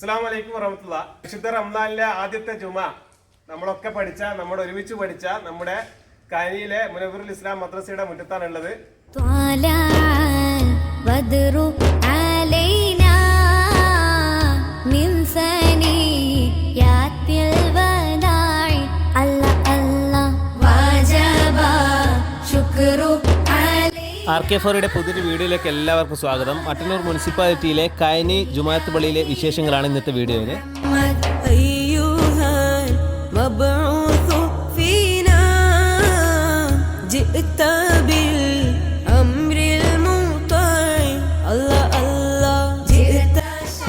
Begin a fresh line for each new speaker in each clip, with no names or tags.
അസ്സാം വലൈക്കും വറഹമത്തുള്ള. വിശുദ്ധ റംദാനിലെ ആദ്യത്തെ ജുമ. നമ്മളൊക്കെ പഠിച്ച നമ്മുടെ ഒരുമിച്ച് പഠിച്ച നമ്മുടെ കനിയിലെ മുനവറുൽ ഇസ്ലാം മദ്രസയുടെ മുറ്റത്താണ് ഉള്ളത്
ആർ കെ ഫോറിയുടെ പുതിയൊരു വീഡിയോയിലേക്ക് എല്ലാവർക്കും സ്വാഗതം. മട്ടന്നൂർ മുനിസിപ്പാലിറ്റിയിലെ കയനി ജുമാത്ത് പള്ളിയിലെ വിശേഷങ്ങളാണ് ഇന്നത്തെ വീഡിയോയിൽ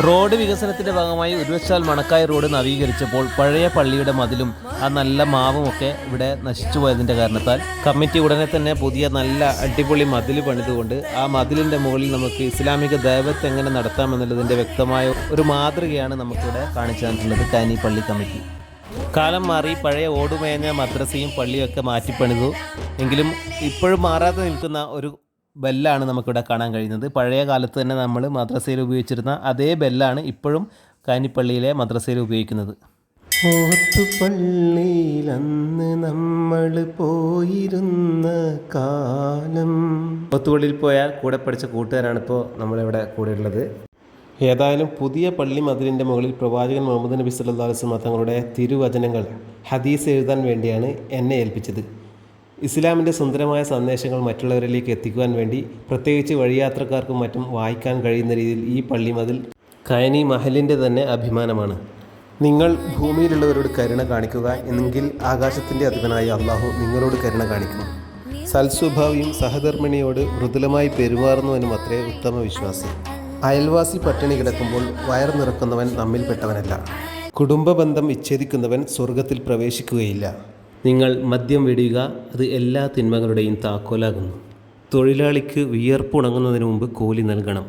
റോഡ് വികസനത്തിന്റെ ഭാഗമായി ഉരുവച്ചാൽ മണക്കായ റോഡ് നവീകരിച്ചപ്പോൾ പഴയ പള്ളിയുടെ മതിലും ആ നല്ല മാവും ഒക്കെ ഇവിടെ നശിച്ചു പോയതിന്റെ കാരണത്താൽ കമ്മിറ്റി ഉടനെ തന്നെ പുതിയ നല്ല അടിപൊളി മതിൽ പണിതുകൊണ്ട് ആ മതിലിന്റെ മുകളിൽ നമുക്ക് ഇസ്ലാമിക ദൈവത്തെ എങ്ങനെ നടത്താമെന്നുള്ളതിന്റെ വ്യക്തമായ ഒരു മാതൃകയാണ് നമുക്കിവിടെ കാണിച്ചു തന്നിട്ടുള്ളത് കാനി പള്ളി കമ്മിറ്റി. കാലം മാറി പഴയ ഓടുമേഞ്ഞ മദ്രസയും പള്ളിയൊക്കെ മാറ്റിപ്പണിതു. എങ്കിലും ഇപ്പോഴും മാറാതെ നിൽക്കുന്ന ഒരു ബെല്ലാണ് നമുക്കിവിടെ കാണാൻ കഴിയുന്നത്. പഴയ കാലത്ത് തന്നെ നമ്മൾ മദ്രസയിൽ ഉപയോഗിച്ചിരുന്ന അതേ ബെല്ലാണ് ഇപ്പോഴും കാനിപ്പള്ളിയിലെ മദ്രസയിൽ ഉപയോഗിക്കുന്നത്. ഓത്തുപള്ളിയിൽ അന്ന് നമ്മൾ പോയിരുന്ന കാലം. ഓത്തുപള്ളിയിൽ പോയ കൂടെ പഠിച്ച കൂട്ടുകാരാണ് ഇപ്പോൾ നമ്മളിവിടെ കൂടെ ഉള്ളത് ഏതായാലും പുതിയ പള്ളി മതിലിന്റെ മുകളിൽ പ്രവാചകൻ മുഹമ്മദ് നബി സല്ലല്ലാഹു അലൈഹി വസല്ലം തങ്ങളുടെ തിരുവചനങ്ങൾ ഹദീസ് എഴുതാൻ വേണ്ടിയാണ് എന്നെ ഏൽപ്പിച്ചത്. ഇസ്ലാമിന്റെ സുന്ദരമായ സന്ദേശങ്ങൾ മറ്റുള്ളവരിലേക്ക് എത്തിക്കുവാൻ വേണ്ടി പ്രത്യേകിച്ച് വഴിയാത്രക്കാർക്കും മറ്റും വായിക്കാൻ കഴിയുന്ന രീതിയിൽ ഈ പള്ളി മതിൽ കയനി മഹലിന്റെ തന്നെ അഭിമാനമാണ്. നിങ്ങൾ ഭൂമിയിലുള്ളവരോട് കരുണ കാണിക്കുക എന്നെങ്കിൽ ആകാശത്തിന്റെ അധിപനായ അള്ളാഹു നിങ്ങളോട് കരുണ കാണിക്കും. സൽസ്വഭാവിയും സഹധർമ്മിണിയോട് മൃദുലമായി പെരുമാറുന്നുവനും അത്രേ ഉത്തമ വിശ്വാസി. അയൽവാസി പട്ടിണി കിടക്കുമ്പോൾ വയർ നിറക്കുന്നവൻ നമ്മിൽപ്പെട്ടവനല്ല. കുടുംബ ബന്ധം വിച്ഛേദിക്കുന്നവൻ സ്വർഗത്തിൽ പ്രവേശിക്കുകയില്ല. നിങ്ങൾ മദ്യം വെടിയുക അത് എല്ലാ തിന്മകളുടെയും താക്കോലാകുന്നു. തൊഴിലാളിക്ക് വിയർപ്പുണങ്ങുന്നതിന് മുമ്പ് കൂലി നൽകണം.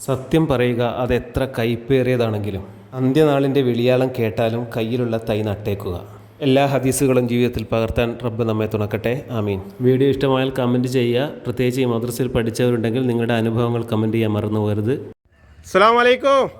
സത്യം പറയുക അത് എത്ര കൈപ്പേറിയതാണെങ്കിലും. അന്ത്യനാളിന്റെ വിളിയാളം കേട്ടാലും കയ്യിലുള്ള തൈ നട്ടേക്കുക. എല്ലാ ഹദീസുകളും ജീവിതത്തിൽ പകർത്താൻ റബ്ബ് നമ്മെ തുണക്കട്ടെ. ആമീൻ. വീഡിയോ ഇഷ്ടമായാൽ കമന്റ് ചെയ്യുക. പ്രത്യേകിച്ച് ഈ മദ്രസയിൽ പഠിച്ചവരുണ്ടെങ്കിൽ നിങ്ങളുടെ അനുഭവങ്ങൾ കമന്റ് ചെയ്യാൻ മറന്നു പോകരുത്.
അസ്സാം വലൈക്കും